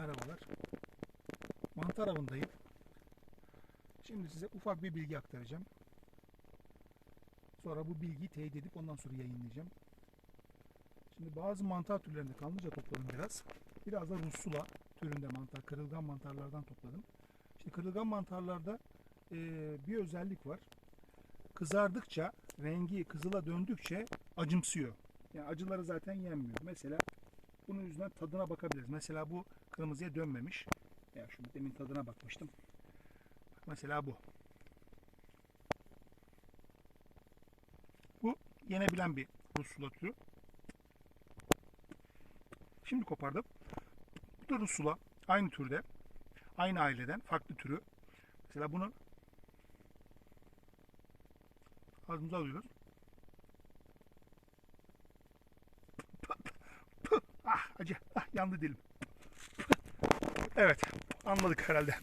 Merhabalar. Mantar avındayım. Şimdi size ufak bir bilgi aktaracağım. Sonra bu bilgiyi teyit edip ondan sonra yayınlayacağım. Şimdi bazı mantar türlerinde kanlıca topladım biraz. Biraz da russula türünde mantar, kırılgan mantarlardan topladım. Şimdi kırılgan mantarlarda eee, bir özellik var. Kızardıkça, rengi kızıla döndükçe acımsıyor. Yani acıları zaten yenmiyor. Mesela bunun yüzünden tadına bakabiliriz. Mesela bu kırmızıya dönmemiş. Ya şu demin tadına bakmıştım. Bak mesela bu. Bu yenebilen bir russula türü. Şimdi kopardım. Bu da russula. Aynı türde. Aynı aileden. Farklı türü. Mesela bunu ağzımıza alıyoruz. Ah acı. Ah yandı dilim. Evet. Anladık herhalde.